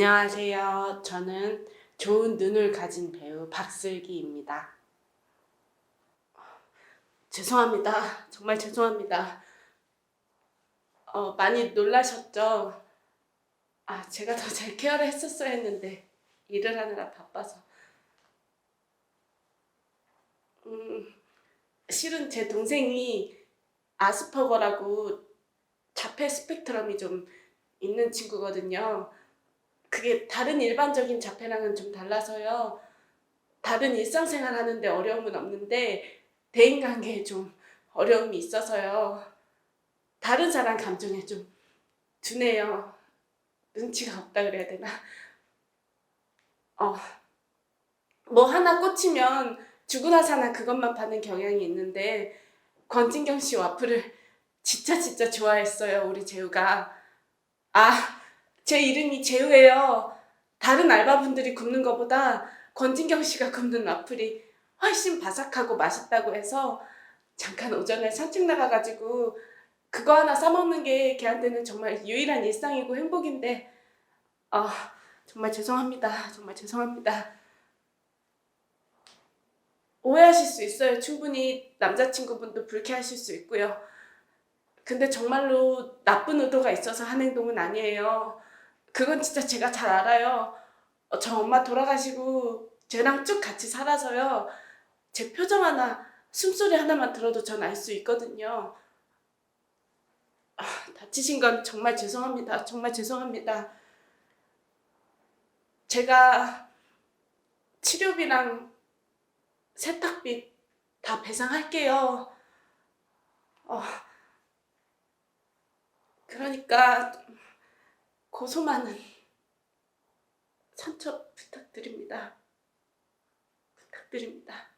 안녕하세요. 저는 좋은 눈을 가진 배우 박슬기입니다. 죄송합니다. 정말 죄송합니다. 어, 많이 놀라셨죠? 아, 제가 더 잘 케어를 했었어야 했는데 일을 하느라 바빠서. 음, 실은 제 동생이 아스퍼거라고 자폐 스펙트럼이 좀 있는 친구거든요. 그게 다른 일반적인 자폐랑은 좀 달라서요. 다른 일상생활 하는데 어려움은 없는데 대인관계에 좀 어려움이 있어서요. 다른 사람 감정에 좀 둔해요. 눈치가 없다 그래야 되나? 어, 뭐 하나 꽂히면 죽으나 사나 그것만 파는 경향이 있는데 권진경 씨 와플을 진짜 진짜 좋아했어요. 우리 재우가. 아, 제 이름이 재우예요. 다른 알바분들이 굽는 것보다 권진경 씨가 굽는 와플이 훨씬 바삭하고 맛있다고 해서 잠깐 오전에 산책 나가가지고 그거 하나 싸먹는 게 걔한테는 정말 유일한 일상이고 행복인데 아 정말 죄송합니다. 정말 죄송합니다. 오해하실 수 있어요. 충분히 남자친구분도 불쾌하실 수 있고요. 근데 정말로 나쁜 의도가 있어서 한 행동은 아니에요. 그건 진짜 제가 잘 알아요. 어, 저 엄마 돌아가시고 쟤랑 쭉 같이 살아서요. 제 표정 하나, 숨소리 하나만 들어도 전 알 수 있거든요. 아, 다치신 건 정말 죄송합니다. 정말 죄송합니다. 제가 치료비랑 세탁비 다 배상할게요. 어, 그러니까 고소 많은 상처 부탁드립니다. 부탁드립니다.